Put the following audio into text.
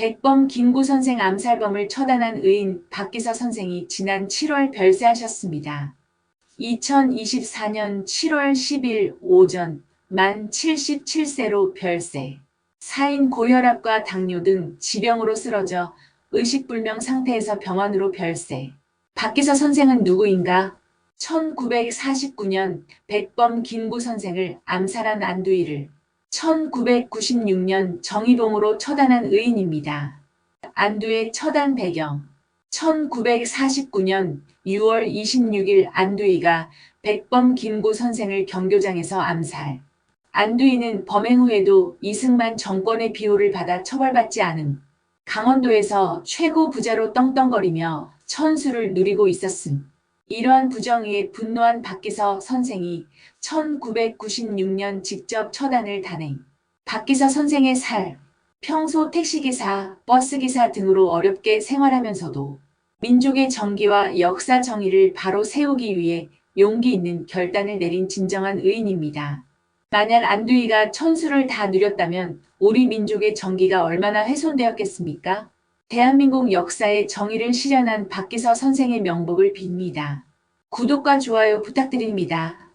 백범 김구 선생 암살범을 처단한 의인 박기서 선생이 지난 7월 별세하셨습니다. 2024년 7월 10일 오전 만 77세로 별세. 사인 고혈압과 당뇨 등 지병으로 쓰러져 의식불명 상태에서 병원으로 별세. 박기서 선생은 누구인가? 1949년 백범 김구 선생을 암살한 안두희를 1996년 정의봉으로 처단한 의인입니다. 안두의 처단 배경 1949년 6월 26일 안두희가 백범 김구 선생을 경교장에서 암살. 안두희는 범행 후에도 이승만 정권의 비호를 받아 처벌받지 않은 강원도에서 최고 부자로 떵떵거리며 천수를 누리고 있었음. 이러한 부정의에 분노한 박기서 선생이 1996년 직접 처단을 단행. 박기서 선생의 살, 평소 택시기사, 버스기사 등으로 어렵게 생활하면서도 민족의 정기와 역사 정의를 바로 세우기 위해 용기 있는 결단을 내린 진정한 의인입니다. 만약 안두희가 천수를 다 누렸다면 우리 민족의 정기가 얼마나 훼손되었겠습니까? 대한민국 역사의 정의를 실현한 박기서 선생의 명복을 빕니다. 구독과 좋아요 부탁드립니다.